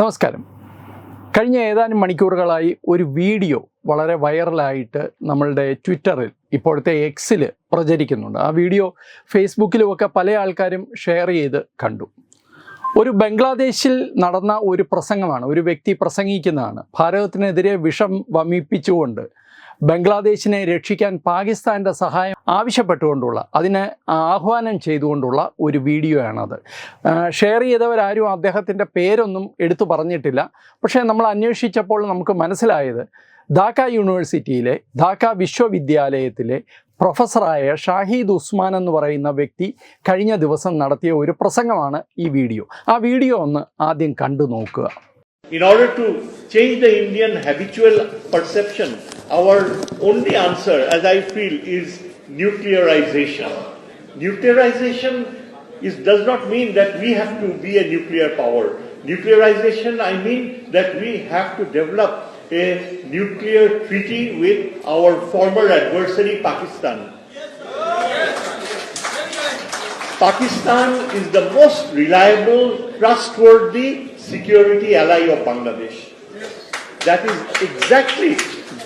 നമസ്കാരം. കഴിഞ്ഞ ഏതാനും മണിക്കൂറുകളായി ഒരു വീഡിയോ വളരെ വൈറലായിട്ട് നമ്മളുടെ ട്വിറ്ററിൽ ഇപ്പോഴത്തെ എക്സിൽ പ്രചരിക്കുന്നുണ്ട്. ആ വീഡിയോ ഫേസ്ബുക്കിലുമൊക്കെ പല ആൾക്കാരും ഷെയർ ചെയ്ത് കണ്ടു. ഒരു ബംഗ്ലാദേശിൽ നടന്ന ഒരു പ്രസംഗമാണ് ഒരു വ്യക്തി പ്രസംഗിക്കുന്നതാണ്. ഭാരതത്തിനെതിരെ വിഷം വമിപ്പിച്ചുകൊണ്ട് ബംഗ്ലാദേശിനെ രക്ഷിക്കാൻ പാകിസ്ഥാന്റെ സഹായം ആവശ്യപ്പെട്ടുകൊണ്ടുള്ള അതിനെ ആഹ്വാനം ചെയ്തുകൊണ്ടുള്ള ഒരു വീഡിയോ ആണത് ഷെയർ ചെയ്തവരാരും അദ്ദേഹത്തിന്റെ പേരൊന്നും എടുത്തു പറഞ്ഞിട്ടില്ല. പക്ഷേ നമ്മൾ അന്വേഷിച്ചപ്പോൾ നമുക്ക് മനസ്സിലായത് ധാക്ക യൂണിവേഴ്സിറ്റിയിലെ ധാക്ക വിശ്വവിദ്യാലയത്തിലെ പ്രൊഫസറായ ഷാഹിദ് ഉസ്മാൻ എന്ന് പറയുന്ന വ്യക്തി കഴിഞ്ഞ ദിവസം നടത്തിയ ഒരു പ്രസംഗമാണ് ഈ വീഡിയോ. ആ വീഡിയോ ഒന്ന് ആദ്യം കണ്ടു നോക്കുക. In order to change the Indian habitual perception, our only answer, as I feel, is nuclearization. Nuclearization is, does not mean that we have to be a nuclear power. Nuclearization, I mean that we have to develop a nuclear treaty with our former adversary, Pakistan. Pakistan is the most reliable, trustworthy security ally of Bangladesh. That is exactly,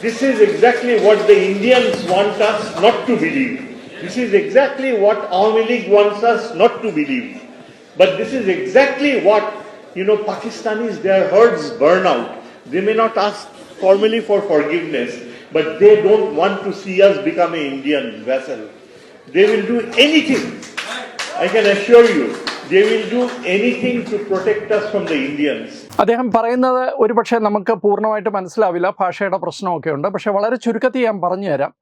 this is exactly what the Indians want us not to believe. This is exactly what Awami League wants us not to believe. But this is exactly what, you know, Pakistanis, their herds burn out. They may not ask formally for forgiveness, but they don't want to see us become an Indian vessel. They will do anything I can assure you, അദ്ദേഹം പറയുന്നത് ഒരുപക്ഷെ നമുക്ക് പൂർണമായിട്ട് മനസ്സിലാവില്ല. ഭാഷയുടെ പ്രശ്നമൊക്കെ ഉണ്ട് പക്ഷെ വളരെ ചുരുക്കത്തിൽ ഞാൻ പറഞ്ഞുതരാം.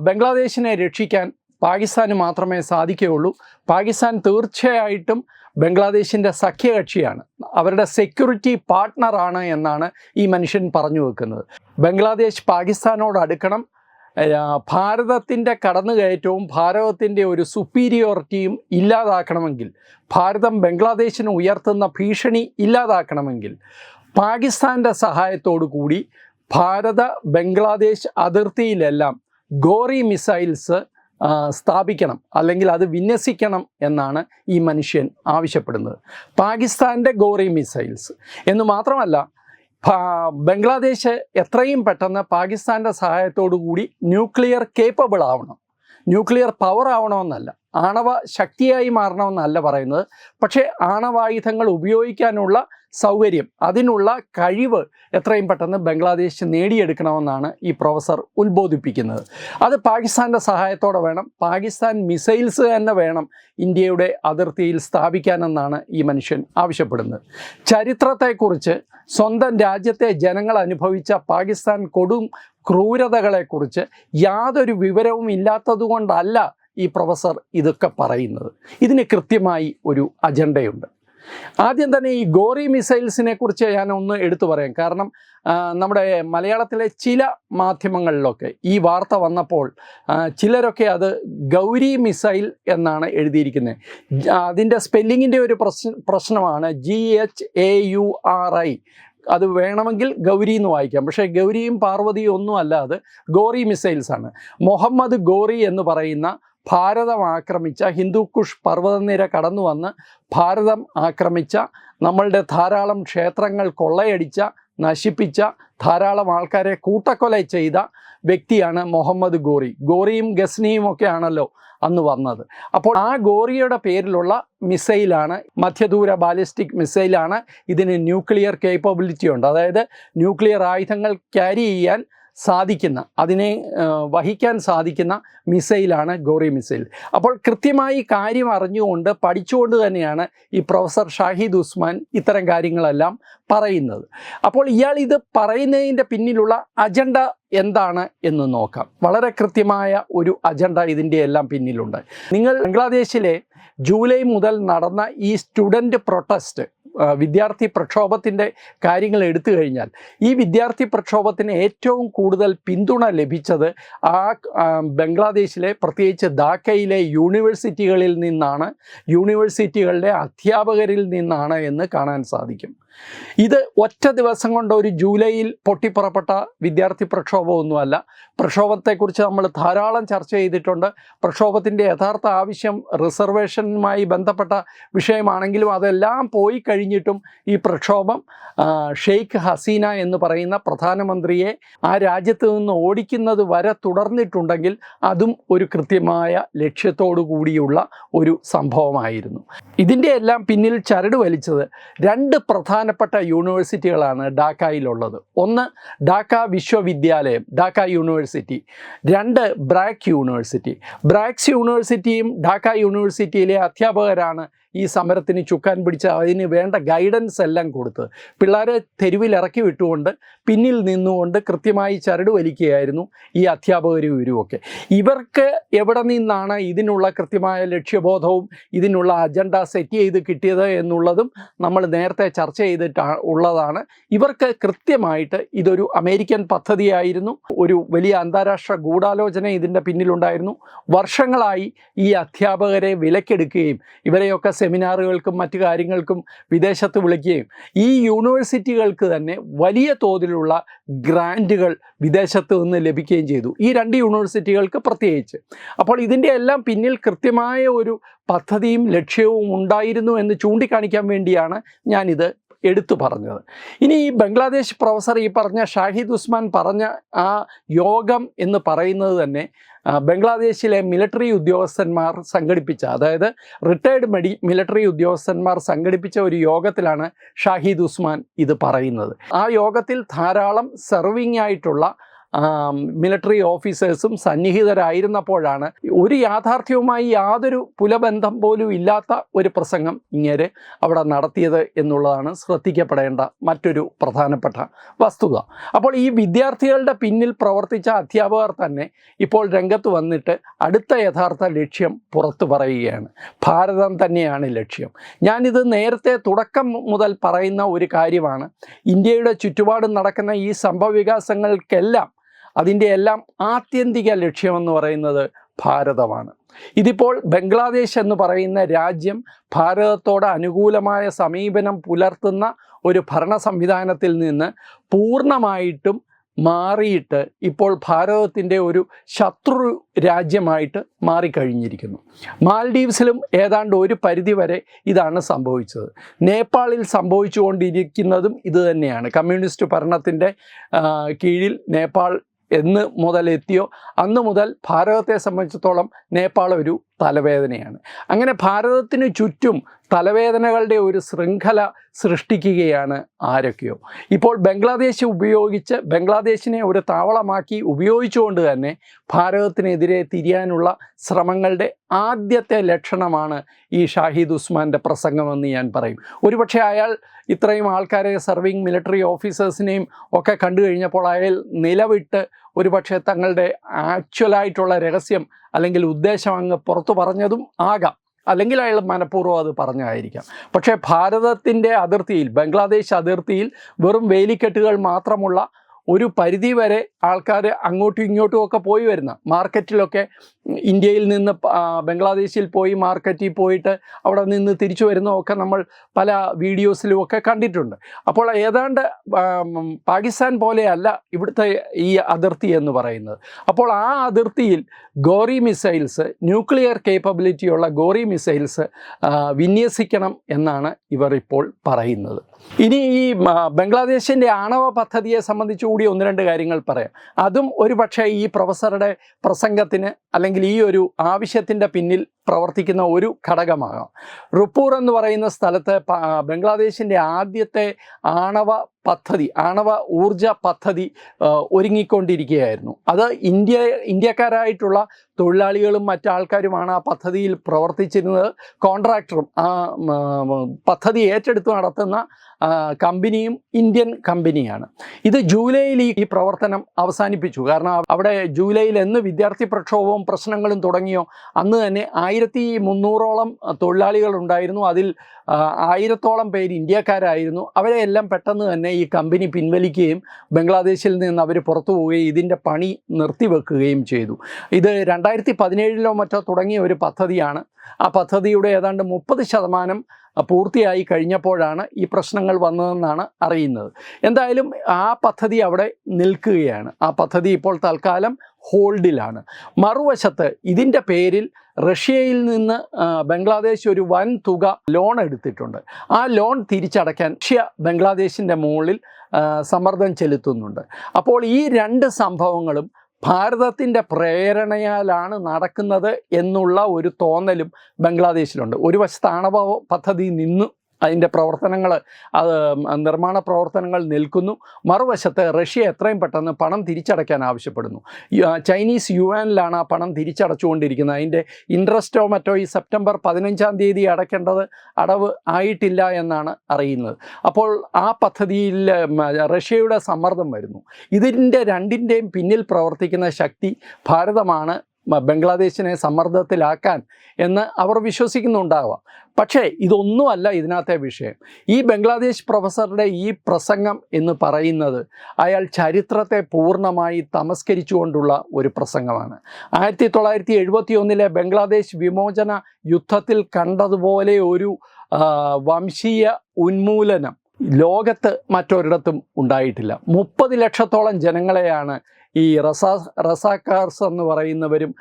ബംഗ്ലാദേശിനെ രക്ഷിക്കാൻ പാകിസ്ഥാന് മാത്രമേ സാധിക്കുകയുള്ളൂ. പാകിസ്ഥാൻ തീർച്ചയായിട്ടും ബംഗ്ലാദേശിന്റെ സഖ്യകക്ഷിയാണ്. അവരുടെ സെക്യൂരിറ്റി പാർട്ട്ണറാണ് എന്നാണ് ഈ മനുഷ്യൻ പറഞ്ഞു വെക്കുന്നത്. ബംഗ്ലാദേശ് പാകിസ്ഥാനോട് അടുക്കണം. ഭാരതത്തിന്റെ കടന്നുകയറ്റവും ഭാരതത്തിന്റെ ഒരു സുപ്പീരിയോറിറ്റിയും ഇല്ലാതാക്കണമെങ്കിൽ ഭാരതം ബംഗ്ലാദേശിന് ഉയർത്തുന്ന ഭീഷണി ഇല്ലാതാക്കണമെങ്കിൽ പാകിസ്ഥാന്റെ സഹായത്തോടു കൂടി ഭാരത ബംഗ്ലാദേശ് അതിർത്തിയിലെല്ലാം ഗോറി മിസൈൽസ് സ്ഥാപിക്കണം അല്ലെങ്കിൽ അത് വിന്യസിക്കണം എന്നാണ് ഈ മനുഷ്യൻ ആവശ്യപ്പെടുന്നത്. പാകിസ്ഥാന്റെ ഗോറി മിസൈൽസ് എന്ന് മാത്രമല്ല ബംഗ്ലാദേശ് എത്രയും പെട്ടെന്ന് പാകിസ്ഥാന്റെ സഹായത്തോടു കൂടി ന്യൂക്ലിയർ കേപ്പബിൾ ആവണം. ന്യൂക്ലിയർ പവർ ആവണമെന്നല്ല. ആണവ ശക്തിയായി മാറണമെന്നല്ല പറയുന്നത്. പക്ഷേ ആണവായുധങ്ങൾ ഉപയോഗിക്കാനുള്ള സൗകര്യം അതിനുള്ള കഴിവ് എത്രയും പെട്ടെന്ന് ബംഗ്ലാദേശ് നേടിയെടുക്കണമെന്നാണ് ഈ പ്രൊഫസർ ഉത്ബോധിപ്പിക്കുന്നത്. അത് പാകിസ്ഥാന്റെ സഹായത്തോടെ വേണം പാകിസ്ഥാൻ മിസൈൽസ് തന്നെ വേണം ഇന്ത്യയുടെ അതിർത്തിയിൽ സ്ഥാപിക്കാനെന്നാണ് ഈ മനുഷ്യൻ ആവശ്യപ്പെടുന്നത്. ചരിത്രത്തെക്കുറിച്ച് സ്വന്തം രാജ്യത്തെ ജനങ്ങൾ അനുഭവിച്ച പാകിസ്ഥാൻ കൊടും ക്രൂരതകളെക്കുറിച്ച് യാതൊരു വിവരവും ഇല്ലാത്തതുകൊണ്ടല്ല ഈ പ്രൊഫസർ ഇതൊക്കെ പറയുന്നത്. ഇതിന് കൃത്യമായി ഒരു അജണ്ടയുണ്ട്. ആദ്യം തന്നെ ഈ ഗോറി മിസൈൽസിനെ കുറിച്ച് ഞാൻ ഒന്ന് എടുത്തു പറയാം. കാരണം നമ്മുടെ മലയാളത്തിലെ ചില മാധ്യമങ്ങളിലൊക്കെ ഈ വാർത്ത വന്നപ്പോൾ ചിലരൊക്കെ അത് ഗൗരി മിസൈൽ എന്നാണ് എഴുതിയിരിക്കുന്നത്. അതിന്റെ സ്പെല്ലിങ്ങിന്റെ ഒരു പ്രശ്ന പ്രശ്നമാണ് G H A U R I. അത് വേണമെങ്കിൽ ഗൗരി എന്ന് വായിക്കാം. പക്ഷേ ഗൗരിയും പാർവതിയും ഒന്നും അല്ല അത് ഗോറി മിസൈൽസ് ആണ് മുഹമ്മദ് ഗോറി എന്ന് പറയുന്ന ഭാരതം ആക്രമിച്ച ഹിന്ദുക്കുഷ് പർവതനിര കടന്നു വന്ന് ഭാരതം ആക്രമിച്ച നമ്മളുടെ ധാരാളം ക്ഷേത്രങ്ങൾ കൊള്ളയടിച്ച നശിപ്പിച്ച ധാരാളം ആൾക്കാരെ കൂട്ടക്കൊല ചെയ്ത വ്യക്തിയാണ് മുഹമ്മദ് ഗോറി. ഗോറിയും ഗസ്നിയും ഒക്കെ ആണല്ലോ അന്ന് വന്നത്. അപ്പോൾ ആ ഗോറിയുടെ പേരിലുള്ള മിസൈലാണ് മധ്യദൂര ബാലിസ്റ്റിക് മിസൈലാണ് ഇതിന് ന്യൂക്ലിയർ കേപ്പബിലിറ്റി ഉണ്ട്. അതായത് ന്യൂക്ലിയർ ആയുധങ്ങൾ ക്യാരി ചെയ്യാൻ സാധിക്കുന്ന അതിനെ വഹിക്കാൻ സാധിക്കുന്ന മിസൈലാണ് ഗോറി മിസൈൽ. അപ്പോൾ കൃത്യമായി കാര്യം അറിഞ്ഞുകൊണ്ട് പഠിച്ചുകൊണ്ട് തന്നെയാണ് ഈ പ്രൊഫസർ ഷാഹിദ് ഉസ്മാൻ ഇത്തരം കാര്യങ്ങളെല്ലാം പറയുന്നത്. അപ്പോൾ ഇയാൾ ഇത് പറയുന്നതിന്റെ പിന്നിലുള്ള അജണ്ട എന്താണ് എന്ന് നോക്കാം. വളരെ കൃത്യമായ ഒരു അജണ്ട ഇതിന്റെ എല്ലാം പിന്നിലുണ്ട്. നിങ്ങൾ ബംഗ്ലാദേശിലെ ജൂലൈ മുതൽ നടന്ന ഈ സ്റ്റുഡന്റ് പ്രൊട്ടസ്റ്റ് വിദ്യാർത്ഥി പ്രക്ഷോഭത്തിന്റെ കാര്യങ്ങൾ എടുത്തു കഴിഞ്ഞാൽ ഈ വിദ്യാർത്ഥി പ്രക്ഷോഭത്തിന് ഏറ്റവും കൂടുതൽ പിന്തുണ ലഭിച്ചത് ആ ബംഗ്ലാദേശിലെ പ്രത്യേകിച്ച് ധാക്കയിലെ യൂണിവേഴ്സിറ്റികളിൽ നിന്നാണ് യൂണിവേഴ്സിറ്റികളുടെ അധ്യാപകരിൽ നിന്നാണ് എന്ന് കാണാൻ സാധിക്കും. ഇത് ഒറ്റ ദിവസം കൊണ്ട് ഒരു ജൂലൈയിൽ പൊട്ടിപ്പുറപ്പെട്ട വിദ്യാർത്ഥി പ്രക്ഷോഭമൊന്നുമല്ല. പ്രക്ഷോഭത്തെക്കുറിച്ച് നമ്മൾ ധാരാളം ചർച്ച ചെയ്തിട്ടുണ്ട്. പ്രക്ഷോഭത്തിന്റെ യഥാർത്ഥ ആവശ്യം റിസർവേഷനുമായി ബന്ധപ്പെട്ട വിഷയമാണെങ്കിലും അതെല്ലാം പോയി കഴിഞ്ഞിട്ടും ഈ പ്രക്ഷോഭം ഷെയ്ഖ് ഹസീന എന്ന് പറയുന്ന പ്രധാനമന്ത്രിയെ ആ രാജ്യത്ത് നിന്ന് ഓടിക്കുന്നത് വരെ തുടർന്നിട്ടുണ്ടെങ്കിൽ അതും ഒരു കൃത്യമായ ലക്ഷ്യത്തോടു കൂടിയുള്ള ഒരു സംഭവമായിരുന്നു. ഇതിന്റെ എല്ലാം പിന്നിൽ ചരട് വലിച്ചത് രണ്ട് പ്രധാനപ്പെട്ട യൂണിവേഴ്സിറ്റികളാണ് ഡാക്കയിലുള്ളത്. ഒന്ന് ഡാക്ക വിശ്വവിദ്യാലയം ഡാക്ക യൂണിവേഴ്സിറ്റി. രണ്ട് ബ്രാക്ക് യൂണിവേഴ്സിറ്റി. ബ്രാക്സ് യൂണിവേഴ്സിറ്റിയും ഡാക്ക യൂണിവേഴ്സിറ്റിയിലെ അധ്യാപകരാണ് ഈ സമരത്തിന് ചുക്കാൻ പിടിച്ച് അതിന് വേണ്ട ഗൈഡൻസ് എല്ലാം കൊടുത്ത് പിള്ളേരെ തെരുവിൽ ഇറക്കി വിട്ടുകൊണ്ട് പിന്നിൽ നിന്നുകൊണ്ട് കൃത്യമായി ചരട് വലിക്കുകയായിരുന്നു ഈ അധ്യാപകരും ഇവരുമൊക്കെ. ഇവർക്ക് എവിടെ നിന്നാണ് ഇതിനുള്ള കൃത്യമായ ലക്ഷ്യബോധവും ഇതിനുള്ള അജണ്ട സെറ്റ് ചെയ്ത് കിട്ടിയത് എന്നുള്ളതും നമ്മൾ നേരത്തെ ചർച്ച ചെയ്തിട്ട് ഉള്ളതാണ്. ഇവർക്ക് കൃത്യമായിട്ട് ഇതൊരു അമേരിക്കൻ പദ്ധതിയായിരുന്നു. ഒരു വലിയ അന്താരാഷ്ട്ര ഗൂഢാലോചന ഇതിന്റെ പിന്നിലുണ്ടായിരുന്നു. വർഷങ്ങളായി ഈ അധ്യാപകരെ വിലക്കെടുക്കുകയും ഇവരെയൊക്കെ സെമിനാറുകൾക്കും മറ്റു കാര്യങ്ങൾക്കും വിദേശത്ത് വിളിക്കുകയും ഈ യൂണിവേഴ്സിറ്റികൾക്ക് തന്നെ വലിയ തോതിലുള്ള ഗ്രാന്റുകൾ വിദേശത്ത് നിന്ന് ലഭിക്കുകയും ചെയ്തു. ഈ രണ്ട് യൂണിവേഴ്സിറ്റികൾക്ക് പ്രത്യേകിച്ച്. അപ്പോൾ ഇതിന്റെ എല്ലാം പിന്നിൽ കൃത്യമായ ഒരു പദ്ധതിയും ലക്ഷ്യവും ഉണ്ടായിരുന്നു എന്ന് ചൂണ്ടിക്കാണിക്കാൻ വേണ്ടിയാണ് ഞാനിത് എടുത്തു പറഞ്ഞത്. ഇനി ഈ ബംഗ്ലാദേശ് പ്രൊഫസർ ഈ പറഞ്ഞ ഷാഹിദ് ഉസ്മാൻ പറഞ്ഞ ആ യോഗം എന്ന് പറയുന്നത് തന്നെ ബംഗ്ലാദേശിലെ മിലിറ്ററി ഉദ്യോഗസ്ഥന്മാർ സംഘടിപ്പിച്ച അതായത് റിട്ടയർഡ് മെഡി മിലിറ്ററി ഉദ്യോഗസ്ഥന്മാർ സംഘടിപ്പിച്ച ഒരു യോഗത്തിലാണ് ഷാഹിദ് ഉസ്മാൻ ഇത് പറയുന്നത്. ആ യോഗത്തിൽ ധാരാളം സെർവിങ് ആയിട്ടുള്ള മിലിറ്ററി ഓഫീസേഴ്സും സന്നിഹിതരായിരുന്നപ്പോഴാണ് ഒരു യാഥാർത്ഥ്യവുമായി യാതൊരു പുലബന്ധം പോലും ഇല്ലാത്ത ഒരു പ്രസംഗം ഇങ്ങനെ അവിടെ നടത്തിയത് എന്നുള്ളതാണ് ശ്രദ്ധിക്കപ്പെടേണ്ട മറ്റൊരു പ്രധാനപ്പെട്ട വസ്തുത. അപ്പോൾ ഈ വിദ്യാർത്ഥികളുടെ പിന്നിൽ പ്രവർത്തിച്ച അധ്യാപകർ തന്നെ ഇപ്പോൾ രംഗത്ത് വന്നിട്ട് അടുത്ത യഥാർത്ഥ ലക്ഷ്യം പുറത്തു പറയുകയാണ്. ഭാരതം തന്നെയാണ് ലക്ഷ്യം. ഞാനിത് നേരത്തെ തുടക്കം മുതൽ പറയുന്ന ഒരു കാര്യമാണ്. ഇന്ത്യയുടെ ചുറ്റുപാടും നടക്കുന്ന ഈ സംഭവവികാസങ്ങൾക്കെല്ലാം അതിന്റെ എല്ലാം ആത്യന്തിക ലക്ഷ്യമെന്ന് പറയുന്നത് ഭാരതമാണ്. ഇതിപ്പോൾ ബംഗ്ലാദേശ് എന്ന് പറയുന്ന രാജ്യം ഭാരതത്തോട് അനുകൂലമായ സമീപനം പുലർത്തുന്ന ഒരു ഭരണ സംവിധാനത്തിൽ നിന്ന് പൂർണമായിട്ടും മാറിയിട്ട് ഇപ്പോൾ ഭാരതത്തിന്റെ ഒരു ശത്രു രാജ്യമായിട്ട് മാറിക്കഴിഞ്ഞിരിക്കുന്നു. മാൽഡീവ്സിലും ഏതാണ്ട് ഒരു പരിധിവരെ ഇതാണ് സംഭവിച്ചത്. നേപ്പാളിൽ സംഭവിച്ചുകൊണ്ടിരിക്കുന്നതും ഇതുതന്നെയാണ് കമ്മ്യൂണിസ്റ്റ് ഭരണത്തിന്റെ കീഴിൽ നേപ്പാൾ എന്ന് മുതൽ എത്തിയോ? അന്ന് മുതൽ ഭാരതത്തെ സംബന്ധിച്ചിടത്തോളം നേപ്പാൾ ഒരു തലവേദനയാണ്. അങ്ങനെ ഭാരതത്തിന് ചുറ്റും തലവേദനകളുടെ ഒരു ശൃംഖല സൃഷ്ടിക്കുകയാണ് ആരൊക്കെയോ. ഇപ്പോൾ ബംഗ്ലാദേശ് ഉപയോഗിച്ച് ബംഗ്ലാദേശിനെ ഒരു താവളമാക്കി ഉപയോഗിച്ചുകൊണ്ട് തന്നെ ഭാരതത്തിനെതിരെ തിരിയാനുള്ള ശ്രമങ്ങളുടെ ആദ്യത്തെ ലക്ഷണമാണ് ഈ ഷാഹിദ് ഉസ്മാന്റെ പ്രസംഗമെന്ന് ഞാൻ പറയും. ഒരുപക്ഷെ അയാൾ ഇത്രയും ആൾക്കാരെ സർവിങ് മിലിറ്ററി ഓഫീസേഴ്സിനെയും ഒക്കെ കണ്ടു കഴിഞ്ഞപ്പോൾ അയാൾ നിലവിട്ട് ഒരുപക്ഷെ തങ്ങളുടെ ആക്ച്വലായിട്ടുള്ള രഹസ്യം അല്ലെങ്കിൽ ഉദ്ദേശം അങ്ങ് പുറത്തു പറഞ്ഞതും ആകാം. അല്ലെങ്കിൽ അയാൾ മനഃപൂർവം അത് പറഞ്ഞായിരിക്കാം. പക്ഷേ ഭാരതത്തിന്റെ അതിർത്തിയിൽ ബംഗ്ലാദേശ് അതിർത്തിയിൽ വെറും വേലിക്കെട്ടുകൾ മാത്രമുള്ള ഒരു പരിധി വരെ ആൾക്കാർ അങ്ങോട്ടും ഇങ്ങോട്ടും ഒക്കെ പോയി വരുന്ന മാർക്കറ്റിലൊക്കെ ഇന്ത്യയിൽ നിന്ന് ബംഗ്ലാദേശിൽ പോയി മാർക്കറ്റിൽ പോയിട്ട് അവിടെ നിന്ന് തിരിച്ചു വരുന്നതൊക്കെ നമ്മൾ പല വീഡിയോസിലും ഒക്കെ കണ്ടിട്ടുണ്ട്. അപ്പോൾ ഏതാണ്ട് പാകിസ്ഥാൻ പോലെയല്ല ഇവിടുത്തെ ഈ അതിർത്തി എന്ന് പറയുന്നത്. അപ്പോൾ ആ അതിർത്തിയിൽ ഗോറി മിസൈൽസ് ന്യൂക്ലിയർ കേപ്പബിലിറ്റിയുള്ള ഗോറി മിസൈൽസ് വിന്യസിക്കണം എന്നാണ് ഇവർ ഇപ്പോൾ പറയുന്നത്. ഇനി ഈ ബംഗ്ലാദേശിന്റെ ആണവ പദ്ധതിയെ സംബന്ധിച്ചുകൂടി ഒന്ന് രണ്ട് കാര്യങ്ങൾ പറയാം. അതും ഒരു ഈ പ്രൊഫസറുടെ പ്രസംഗത്തിന് അല്ലെങ്കിൽ ഈ ഒരു ആവശ്യത്തിന്റെ പിന്നിൽ പ്രവർത്തിക്കുന്ന ഒരു ഘടകമാകാം. റുപ്പൂർ എന്ന് പറയുന്ന സ്ഥലത്ത് ബംഗ്ലാദേശിന്റെ ആദ്യത്തെ ആണവ പദ്ധതി ആണവ ഊർജ പദ്ധതി ഒരുങ്ങിക്കൊണ്ടിരിക്കുകയായിരുന്നു. അത് ഇന്ത്യ ഇന്ത്യക്കാരായിട്ടുള്ള തൊഴിലാളികളും മറ്റാൾക്കാരുമാണ് ആ പദ്ധതിയിൽ പ്രവർത്തിച്ചിരുന്നത്. കോൺട്രാക്ടറും ആ പദ്ധതി ഏറ്റെടുത്ത് നടത്തുന്ന കമ്പനിയും ഇന്ത്യൻ കമ്പനിയാണ്. ഇത് ജൂലൈയിൽ ഈ ഈ പ്രവർത്തനം അവസാനിപ്പിച്ചു. കാരണം അവിടെ ജൂലൈയിൽ എന്ന് വിദ്യാർത്ഥി പ്രക്ഷോഭവും പ്രശ്നങ്ങളും തുടങ്ങിയോ അന്ന് തന്നെ ആയിരത്തി മുന്നൂറോളം തൊഴിലാളികൾ ഉണ്ടായിരുന്നു അതിൽ ആയിരത്തോളം പേര് ഇന്ത്യക്കാരായിരുന്നു. അവരെ എല്ലാം പെട്ടെന്ന് തന്നെ ഈ കമ്പനി പിൻവലിക്കുകയും ബംഗ്ലാദേശിൽ നിന്ന് അവർ പുറത്തു പോവുകയും ഇതിന്റെ പണി നിർത്തിവെക്കുകയും ചെയ്തു. ഇത് രണ്ടായിരത്തി പതിനേഴിലോ മറ്റോ തുടങ്ങിയ ഒരു പദ്ധതിയാണ്. ആ പദ്ധതിയുടെ ഏതാണ്ട് മുപ്പത് ശതമാനം പൂർത്തിയായി കഴിഞ്ഞപ്പോഴാണ് ഈ പ്രശ്നങ്ങൾ വന്നതെന്നാണ് അറിയുന്നത്. എന്തായാലും ആ പദ്ധതി അവിടെ നിൽക്കുകയാണ്. ആ പദ്ധതി ഇപ്പോൾ തൽക്കാലം ഹോൾഡിലാണ്. മറുവശത്ത് ഇതിന്റെ പേരിൽ റഷ്യയിൽ നിന്ന് ബംഗ്ലാദേശ് ഒരു വൻ തുക ലോൺ എടുത്തിട്ടുണ്ട്. ആ ലോൺ തിരിച്ചടയ്ക്കാൻ റഷ്യ ബംഗ്ലാദേശിന്റെ മുകളിൽ സമ്മർദ്ദം ചെലുത്തുന്നുണ്ട്. അപ്പോൾ ഈ രണ്ട് സംഭവങ്ങളും ഭാരതത്തിന്റെ പ്രേരണയാലാണ് നടക്കുന്നത് എന്നുള്ള ഒരു തോന്നലും ബംഗ്ലാദേശിലുണ്ട്. ഒരു വശത്ത് ആണവ പദ്ധതി നിന്നു അതിന്റെ പ്രവർത്തനങ്ങൾ അത് നിർമ്മാണ പ്രവർത്തനങ്ങൾ നിൽക്കുന്നു. മറുവശത്ത് റഷ്യ എത്രയും പെട്ടെന്ന് പണം തിരിച്ചടയ്ക്കാൻ ആവശ്യപ്പെടുന്നു. ചൈനീസ് യുവാനിലാണ് ആ പണം തിരിച്ചടച്ചുകൊണ്ടിരിക്കുന്നത്. അതിന്റെ ഇൻട്രസ്റ്റോ മറ്റോ ഈ സെപ്റ്റംബർ പതിനഞ്ചാം തീയതി അടയ്ക്കേണ്ടത് അടവ് ആയിട്ടില്ല എന്നാണ് അറിയുന്നത്. അപ്പോൾ ആ പദ്ധതിയിൽ റഷ്യയുടെ സമ്മർദ്ദം വരുന്നു. ഇതിന്റെ രണ്ടിന്റെയും പിന്നിൽ പ്രവർത്തിക്കുന്ന ശക്തി ഭാരതമാണ്. ബംഗ്ലാദേശിനെ സമ്മർദ്ദത്തിലാക്കാൻ എന്ന് അവർ വിശ്വസിക്കുന്നുണ്ടാവാം. പക്ഷേ ഇതൊന്നുമല്ല ഇതിനകത്തെ വിഷയം. ഈ ബംഗ്ലാദേശ് പ്രൊഫസറുടെ ഈ പ്രസംഗം എന്ന് പറയുന്നത് അയാൾ ചരിത്രത്തെ പൂർണമായി തമസ്കരിച്ചുകൊണ്ടുള്ള ഒരു പ്രസംഗമാണ്. ആയിരത്തി തൊള്ളായിരത്തി എഴുപത്തി ഒന്നിലെ ബംഗ്ലാദേശ് വിമോചന യുദ്ധത്തിൽ കണ്ടതുപോലെ ഒരു വംശീയ ഉന്മൂലനം ലോകത്ത് മറ്റൊരിടത്തും ഉണ്ടായിട്ടില്ല. മുപ്പത് ലക്ഷത്തോളം ജനങ്ങളെയാണ് ഈ റസാ റസാക്കാർസ് എന്ന് പറയുന്നവരും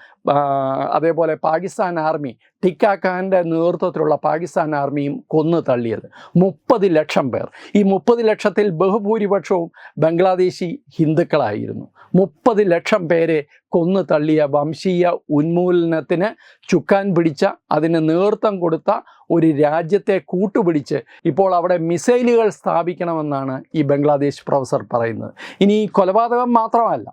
അതേപോലെ പാകിസ്ഥാൻ ആർമി ടിക്കാ നേതൃത്വത്തിലുള്ള പാകിസ്ഥാൻ ആർമിയും കൊന്നു തള്ളിയത്. മുപ്പത് ലക്ഷം പേർ. ഈ മുപ്പത് ലക്ഷത്തിൽ ബഹുഭൂരിപക്ഷവും ബംഗ്ലാദേശി ഹിന്ദുക്കളായിരുന്നു. മുപ്പത് ലക്ഷം പേരെ കൊന്നു തള്ളിയ വംശീയ ഉന്മൂലനത്തിന് ചുക്കാൻ പിടിച്ച അതിന് നേതൃത്വം കൊടുത്ത ഒരു രാജ്യത്തെ കൂട്ടുപിടിച്ച് ഇപ്പോൾ അവിടെ മിസൈലുകൾ സ്ഥാപിക്കണമെന്നാണ് ഈ ബംഗ്ലാദേശ് പ്രൊഫസർ പറയുന്നത്. ഇനി കൊലപാതകം മാത്രമല്ല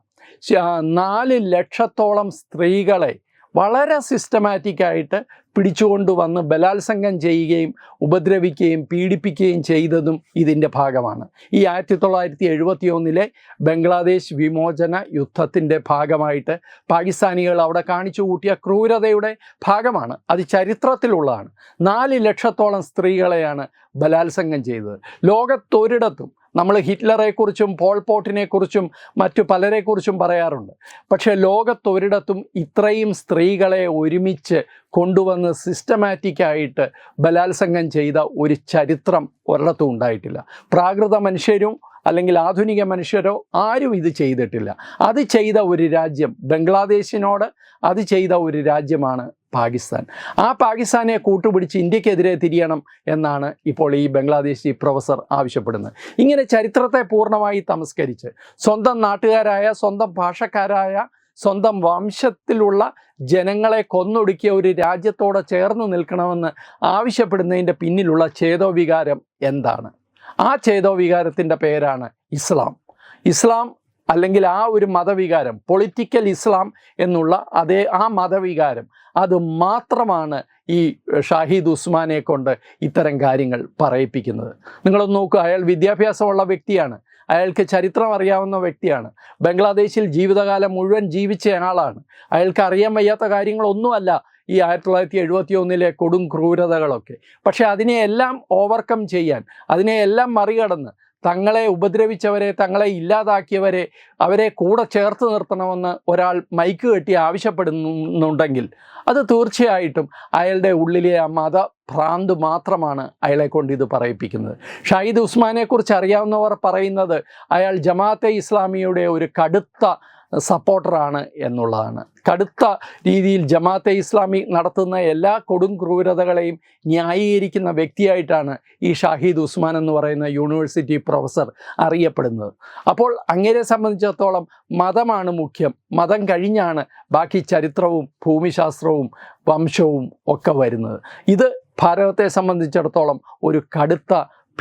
നാല് ലക്ഷത്തോളം സ്ത്രീകളെ വളരെ സിസ്റ്റമാറ്റിക്കായിട്ട് പിടിച്ചുകൊണ്ടുവന്ന് ബലാത്സംഗം ചെയ്യുകയും ഉപദ്രവിക്കുകയും പീഡിപ്പിക്കുകയും ചെയ്തതും ഇതിന്റെ ഭാഗമാണ്. ഈ ആയിരത്തി തൊള്ളായിരത്തി എഴുപത്തി ഒന്നിലെ ബംഗ്ലാദേശ് വിമോചന യുദ്ധത്തിന്റെ ഭാഗമായിട്ട് പാകിസ്ഥാനികൾ അവിടെ കാണിച്ചു കൂട്ടിയ ക്രൂരതയുടെ ഭാഗമാണ്. അത് ചരിത്രത്തിലുള്ളതാണ്. നാല് ലക്ഷത്തോളം സ്ത്രീകളെയാണ് ബലാത്സംഗം ചെയ്തത്. ലോകത്തൊരിടത്തും നമ്മൾ ഹിറ്റ്ലറെക്കുറിച്ചും പോൾ പോട്ടിനെക്കുറിച്ചും മറ്റു പലരെക്കുറിച്ചും പറയാറുണ്ട്. പക്ഷേ ലോകത്തൊരിടത്തും ഇത്രയും സ്ത്രീകളെ ഒരുമിച്ച് കൊണ്ടുവന്ന് സിസ്റ്റമാറ്റിക്കായിട്ട് ബലാത്സംഗം ചെയ്ത ഒരു ചരിത്രം ഒരിടത്തും ഉണ്ടായിട്ടില്ല. പ്രാകൃത മനുഷ്യരും അല്ലെങ്കിൽ ആധുനിക മനുഷ്യരോ ആരും ഇത് ചെയ്തിട്ടില്ല. അത് ചെയ്ത ഒരു രാജ്യം ബംഗ്ലാദേശിനോട് അത് ചെയ്ത ഒരു രാജ്യമാണ് പാകിസ്ഥാൻ. ആ പാകിസ്ഥാനെ കൂട്ടുപിടിച്ച് ഇന്ത്യക്കെതിരെ തിരിയണം എന്നാണ് ഇപ്പോൾ ഈ ബംഗ്ലാദേശി പ്രൊഫസർ ആവശ്യപ്പെടുന്നത്. ഇങ്ങനെ ചരിത്രത്തെ പൂർണമായി തമസ്കരിച്ച് സ്വന്തം നാട്ടുകാരായ സ്വന്തം ഭാഷക്കാരായ സ്വന്തം വംശത്തിലുള്ള ജനങ്ങളെ കൊന്നൊടുക്കിയ ഒരു രാജ്യത്തോടെ ചേർന്ന് നിൽക്കണമെന്ന് ആവശ്യപ്പെടുന്നതിന്റെ പിന്നിലുള്ള ചേതോവികാരം എന്താണ്? ആ ചേതോവികാരത്തിന്റെ പേരാണ് ഇസ്ലാം. ഇസ്ലാം അല്ലെങ്കിൽ ആ ഒരു മതവികാരം പൊളിറ്റിക്കൽ ഇസ്ലാം എന്നുള്ള അതേ ആ മതവികാരം അത് മാത്രമാണ് ഈ ഷാഹിദ് ഉസ്മാനെ കൊണ്ട് ഇത്തരം കാര്യങ്ങൾ പറയിപ്പിക്കുന്നത്. നിങ്ങളൊന്ന് നോക്കുക അയാൾ വിദ്യാഭ്യാസമുള്ള വ്യക്തിയാണ്. അയാൾക്ക് ചരിത്രം അറിയാവുന്ന വ്യക്തിയാണ്. ബംഗ്ലാദേശിൽ ജീവിതകാലം മുഴുവൻ ജീവിച്ച ആളാണ്. അയാൾക്ക് അറിയാൻ വയ്യാത്ത കാര്യങ്ങളൊന്നുമല്ല ഈ ആയിരത്തി തൊള്ളായിരത്തി എഴുപത്തി ഒന്നിലെ കൊടും ക്രൂരതകളൊക്കെ. പക്ഷേ അതിനെയെല്ലാം ഓവർകം ചെയ്യാൻ അതിനെയെല്ലാം മറികടന്ന് തങ്ങളെ ഉപദ്രവിച്ചവരെ തങ്ങളെ ഇല്ലാതാക്കിയവരെ അവരെ കൂടെ ചേർത്ത് നിർത്തണമെന്ന് ഒരാൾ മൈക്ക് കെട്ടി ആവശ്യപ്പെടുന്നുണ്ടെങ്കിൽ അത് തീർച്ചയായിട്ടും അയാളുടെ ഉള്ളിലെ ആ മത ഭ്രാന്ത് മാത്രമാണ് അയാളെ കൊണ്ട് ഇത് പറയിപ്പിക്കുന്നത്. ഷഹീദ് ഉസ്മാനെക്കുറിച്ച് അറിയാവുന്നവർ പറയുന്നത് അയാൾ ജമാഅത്തെ ഇസ്ലാമിയുടെ ഒരു കടുത്ത സപ്പോർട്ടറാണ് എന്നുള്ളതാണ്. കടുത്ത രീതിയിൽ ജമാഅത്തെ ഇസ്ലാമി നടത്തുന്ന എല്ലാ കൊടും ക്രൂരതകളെയും ന്യായീകരിക്കുന്ന വ്യക്തിയായിട്ടാണ് ഈ ഷാഹിദ് ഉസ്മാൻ എന്ന് പറയുന്ന യൂണിവേഴ്സിറ്റി പ്രൊഫസർ അറിയപ്പെടുന്നത്. അപ്പോൾ അങ്ങേരെ സംബന്ധിച്ചിടത്തോളം മതമാണ് മുഖ്യം. മതം കഴിഞ്ഞാണ് ബാക്കി ചരിത്രവും ഭൂമിശാസ്ത്രവും വംശവും ഒക്കെ വരുന്നത്. ഇത് ഭാരതത്തെ സംബന്ധിച്ചിടത്തോളം ഒരു കടുത്ത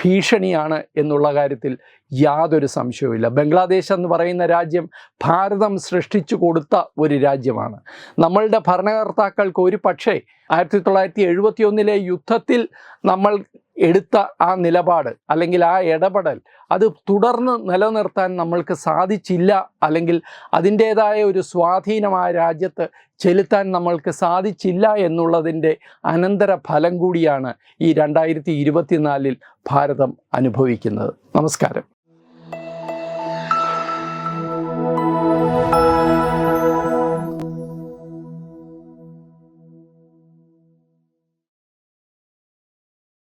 ഭീഷണിയാണ് എന്നുള്ള കാര്യത്തിൽ യാതൊരു സംശയവുമില്ല. ബംഗ്ലാദേശ് എന്ന് പറയുന്ന രാജ്യം ഭാരതം സൃഷ്ടിച്ചു കൊടുത്ത ഒരു രാജ്യമാണ്. നമ്മളുടെ ഭരണകർത്താക്കൾക്ക് ഒരു പക്ഷേ ആയിരത്തി തൊള്ളായിരത്തി എഴുപത്തി യുദ്ധത്തിൽ നമ്മൾ എടുത്ത ആ നിലപാട് അല്ലെങ്കിൽ ആ ഇടപെടൽ അത് തുടർന്ന് നിലനിർത്താൻ നമ്മൾക്ക് സാധിച്ചില്ല അല്ലെങ്കിൽ അതിന്റേതായ ഒരു സ്വാധീനമായ രാജ്യത്ത് ചെലുത്താൻ നമ്മൾക്ക് സാധിച്ചില്ല എന്നുള്ളതിന്റെ അനന്തര ഫലം കൂടിയാണ് ഈ രണ്ടായിരത്തി ഇരുപത്തിനാലിൽ ഭാരതം അനുഭവിക്കുന്നത്. നമസ്കാരം.